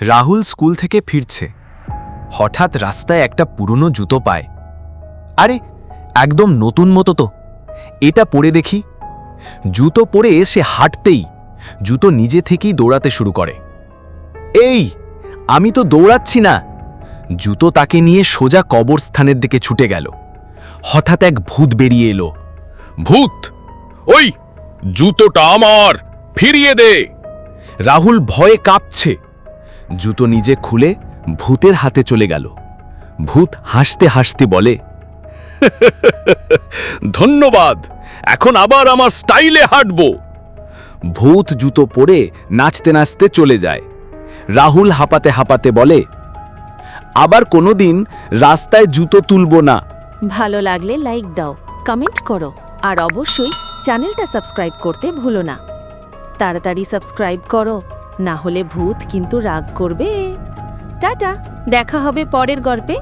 Rahul school থেকে ফিরছে। হঠাৎ রাস্তায় একটা পুরনো জুতো পায়। আরে, একদম নতুন মতো তো। এটা পরে দেখি। জুতো পরে সে হাঁটতেই জুতো নিজে থেকেই দৌড়াতে শুরু করে। এই, আমি তো দৌড়াচ্ছি না। জুতো তাকে নিয়ে সোজা কবরস্থানের দিকে ছুটে গেল। হঠাৎ এক ভূত বেরিয়ে এলো। ভূত! ওই, জুতোটা আমার! ফিরিয়ে দে! রাহুল ভয়ে কাঁপছে। জুতো নিজে খুলে ভূতের হাতে চলে গেল। ভূত হাসতে হাসতে বলে, ধন্যবাদ, এখন আবার আমার স্টাইলে হাঁটবো। ভূত জুতো পরে নাচতে নাচতে চলে যায়। রাহুল হাঁপাতে হাঁপাতে বলে, আবার কোনোদিন রাস্তায় জুতো তুলব না। ভালো লাগলে লাইক দাও, কমেন্ট করো, আর অবশ্যই চ্যানেলটা সাবস্ক্রাইব করতে ভুলো না। তাড়াতাড়ি সাবস্ক্রাইব করো। না হলে ভূত কিন্তু রাগ করবে। টাটা দেখা হবে পরের গল্পে।